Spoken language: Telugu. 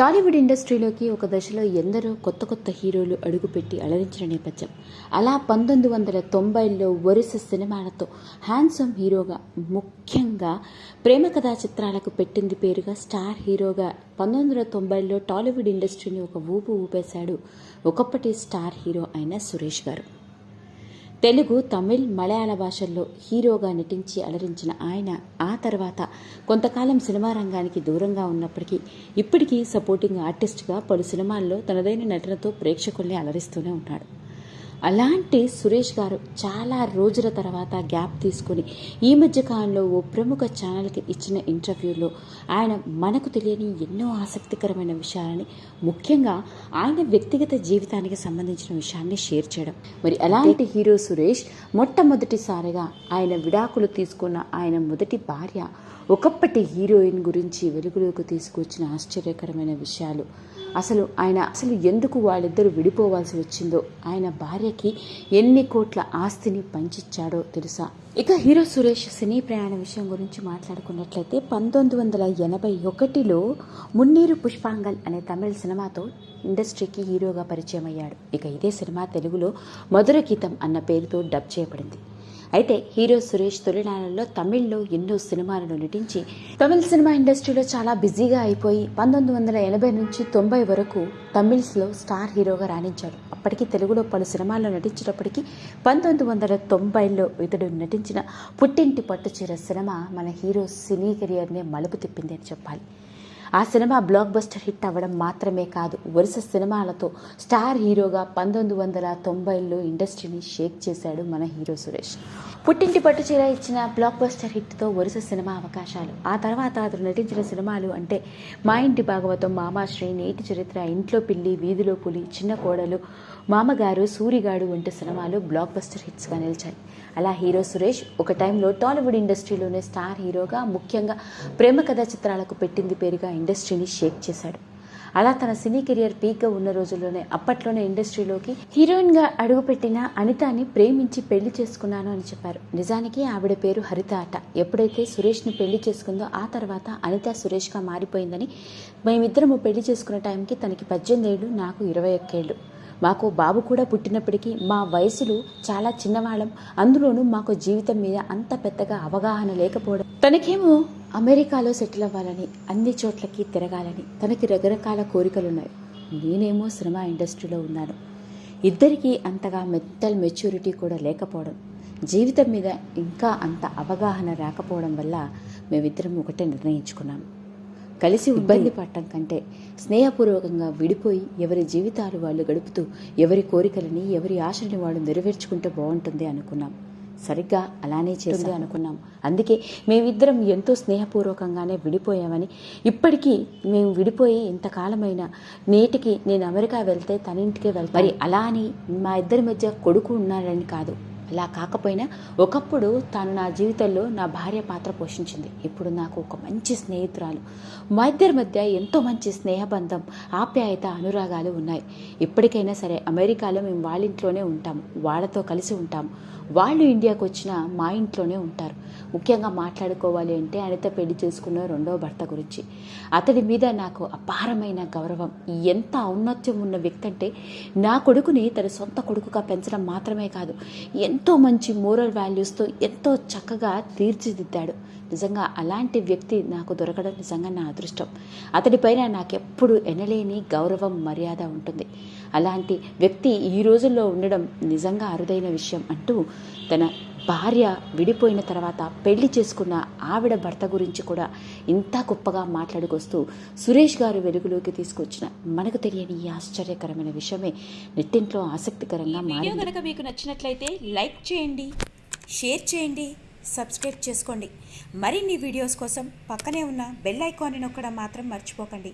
టాలీవుడ్ ఇండస్ట్రీలోకి ఒక దశలో ఎందరో కొత్త కొత్త హీరోలు అడుగుపెట్టి అలరించిన నేపథ్యం. అలా పంతొమ్మిది వందల తొంభైలో వరుస సినిమాలతో హ్యాండ్సమ్ హీరోగా ముఖ్యంగా ప్రేమ కథా చిత్రాలకు పెట్టింది పేరుగా స్టార్ హీరోగా పంతొమ్మిది వందల తొంభైలో టాలీవుడ్ ఇండస్ట్రీని ఒక ఊపు ఊపేశాడు ఒకప్పటి స్టార్ హీరో అయిన సురేష్ గారు. తెలుగు తమిళ్ మలయాళ భాషల్లో హీరోగా నటించి అలరించిన ఆయన ఆ తర్వాత కొంతకాలం సినిమా రంగానికి దూరంగా ఉన్నప్పటికీ ఇప్పటికీ సపోర్టింగ్ ఆర్టిస్ట్గా పలు సినిమాల్లో తనదైన నటనతో ప్రేక్షకుల్ని అలరిస్తూనే ఉన్నాడు. అలాంటి సురేష్ గారు చాలా రోజుల తర్వాత గ్యాప్ తీసుకుని ఈ మధ్య కాలంలో ఓ ప్రముఖ ఛానల్కి ఇచ్చిన ఇంటర్వ్యూలో ఆయన మనకు తెలియని ఎన్నో ఆసక్తికరమైన విషయాలని ముఖ్యంగా ఆయన వ్యక్తిగత జీవితానికి సంబంధించిన విషయాన్ని షేర్ చేయడం. మరి అలాంటి హీరో సురేష్ మొట్టమొదటిసారిగా ఆయన విడాకులు తీసుకున్న ఆయన మొదటి భార్య ఒకప్పటి హీరోయిన్ గురించి వెలుగులోకి తీసుకొచ్చిన ఆశ్చర్యకరమైన విషయాలు అసలు ఆయన అసలు ఎందుకు వాళ్ళిద్దరూ విడిపోవాల్సి వచ్చిందో ఆయన భార్యకి ఎన్ని కోట్ల ఆస్తిని పంచిచ్చాడో తెలుసా? ఇక హీరో సురేష్ సినీ ప్రయాణ విషయం గురించి మాట్లాడుకున్నట్లయితే పంతొమ్మిది వందల ఎనభై ఒకటిలో మున్నీరు పుష్పాంగల్ అనే తమిళ సినిమాతో ఇండస్ట్రీకి హీరోగా పరిచయం అయ్యాడు ఇక ఇదే సినిమా తెలుగులో మధుర గీతం అన్న పేరుతో డబ్ చేయబడింది. అయితే హీరో సురేష్ తొలినాళ్ళలో తమిళ్ళో ఎన్నో సినిమాలను నటించి తమిళ సినిమా ఇండస్ట్రీలో చాలా బిజీగా అయిపోయి పంతొమ్మిది వందల ఎనభై నుంచి తొంభై వరకు తమిళ్స్లో స్టార్ హీరోగా రాణించాడు. అప్పటికి తెలుగులో పలు సినిమాల్లో నటించినప్పటికీ పంతొమ్మిది వందల తొంభైలో ఇతడు నటించిన పుట్టింటి పట్టుచీర సినిమా మన హీరో సినీ కెరియర్నే మలుపు తిప్పింది అని చెప్పాలి. ఆ సినిమా బ్లాక్ బస్టర్ హిట్ అవ్వడం మాత్రమే కాదు వరుస సినిమాలతో స్టార్ హీరోగా పంతొమ్మిది వందల తొంభైలో ఇండస్ట్రీని షేక్ చేశాడు మన హీరో సురేష్. పుట్టింటి పట్టు చీర ఇచ్చిన బ్లాక్ బస్టర్ హిట్తో వరుస సినిమా అవకాశాలు. ఆ తర్వాత అతను నటించిన సినిమాలు అంటే మా ఇంటి భాగవతం మామాశ్రీ నేటి చరిత్ర ఇంట్లో పిల్లి వీధిలో పులి చిన్న కోడలు మామగారు సూరిగాడు వంటి సినిమాలు బ్లాక్ బస్టర్ హిట్స్గా నిలిచాయి. అలా హీరో సురేష్ ఒక టైంలో టాలీవుడ్ ఇండస్ట్రీలోనే స్టార్ హీరోగా ముఖ్యంగా ప్రేమ కథా చిత్రాలకు పెట్టింది పేరుగా ఇండస్ట్రీని షేక్ చేశాడు. అలా తన సినీ కెరియర్ పీక్గా ఉన్న రోజుల్లోనే అప్పట్లోనే ఇండస్ట్రీలోకి హీరోయిన్గా అడుగుపెట్టిన అనితాని ప్రేమించి పెళ్ళి చేసుకున్నాను అని చెప్పారు. నిజానికి ఆవిడ పేరు హరిత అట. ఎప్పుడైతే సురేష్ను పెళ్ళి చేసుకుందో ఆ తర్వాత అనిత సురేష్గా మారిపోయిందని మేమిద్దరము పెళ్ళి చేసుకున్న టైంకి తనకి పద్దెనిమిది ఏళ్ళు నాకు ఇరవై ఒక్కేళ్ళు. మాకు బాబు కూడా పుట్టినప్పటికీ మా వయసులు చాలా చిన్నవాళ్ళం. అందులోనూ మాకు జీవితం మీద అంత పెద్దగా అవగాహన లేకపోవడం. తనకేమో అమెరికాలో సెటిల్ అవ్వాలని అన్ని చోట్లకి తిరగాలని తనకి రకరకాల కోరికలున్నాయి. నేనేమో సినిమా ఇండస్ట్రీలో ఉన్నాను. ఇద్దరికీ అంతగా మెంటల్ మెచ్యూరిటీ కూడా లేకపోవడం జీవితం మీద ఇంకా అంత అవగాహన రాకపోవడం వల్ల మేమిద్దరం ఒకటే నిర్ణయించుకున్నాము కలిసి ఇబ్బంది పడటం కంటే స్నేహపూర్వకంగా విడిపోయి ఎవరి జీవితాలు వాళ్ళు గడుపుతూ ఎవరి కోరికలని ఎవరి ఆశల్ని వాళ్ళు నెరవేర్చుకుంటే బాగుంటుంది అనుకున్నాం. సరిగ్గా అలానే చేసి అనుకున్నాం. అందుకే మేమిద్దరం ఎంతో స్నేహపూర్వకంగానే విడిపోయామని. ఇప్పటికీ మేము విడిపోయి ఇంతకాలమైన నేటికి నేను అమెరికా వెళ్తే తన ఇంటికే వెళ్తాను. మరి అలా అని మా ఇద్దరి మధ్య కొడుకు ఉన్నాడని కాదు. అలా కాకపోయినా ఒకప్పుడు తాను నా జీవితంలో నా భార్య పాత్ర పోషించింది. ఇప్పుడు నాకు ఒక మంచి స్నేహితురాలు. మా ఇద్దరి మధ్య ఎంతో మంచి స్నేహబంధం ఆప్యాయత అనురాగాలు ఉన్నాయి. ఇప్పటికైనా సరే అమెరికాలో మేము వాళ్ళ ఇంట్లోనే ఉంటాము వాళ్ళతో కలిసి ఉంటాము వాళ్ళు ఇండియాకు వచ్చిన మా ఇంట్లోనే ఉంటారు. ముఖ్యంగా మాట్లాడుకోవాలి అంటే అనిత పెళ్ళి చేసుకున్న రెండవ భర్త గురించి. అతడి మీద నాకు అపారమైన గౌరవం. ఎంత ఔన్నత్యం ఉన్న వ్యక్తి అంటే నా కొడుకుని తన సొంత కొడుకుగా పెంచడం మాత్రమే కాదు ఎంతో మంచి మోరల్ వాల్యూస్తో ఎంతో చక్కగా తీర్చిదిద్దాడు. నిజంగా అలాంటి వ్యక్తి నాకు దొరకడం నిజంగా నా అదృష్టం. అతడిపైన నాకెప్పుడు ఎనలేని గౌరవం మర్యాద ఉంటుంది. అలాంటి వ్యక్తి ఈ రోజుల్లో ఉండడం నిజంగా అరుదైన విషయం అంటూ తన భార్య విడిపోయిన తర్వాత పెళ్ళి చేసుకున్న ఆవిడ భర్త గురించి కూడా ఇంత గొప్పగా మాట్లాడుకొస్తూ సురేష్ గారు వెలుగులోకి తీసుకొచ్చిన మనకు తెలియని ఈ ఆశ్చర్యకరమైన విషయమే నెట్టింట్లో ఆసక్తికరంగా మారింది. కనుక మీకు నచ్చినట్లయితే లైక్ చేయండి షేర్ చేయండి సబ్స్క్రైబ్ చేసుకోండి. మరిన్ని వీడియోస్ కోసం పక్కనే ఉన్న బెల్ ఐకాన్ని నొక్కడం మాత్రం మర్చిపోకండి.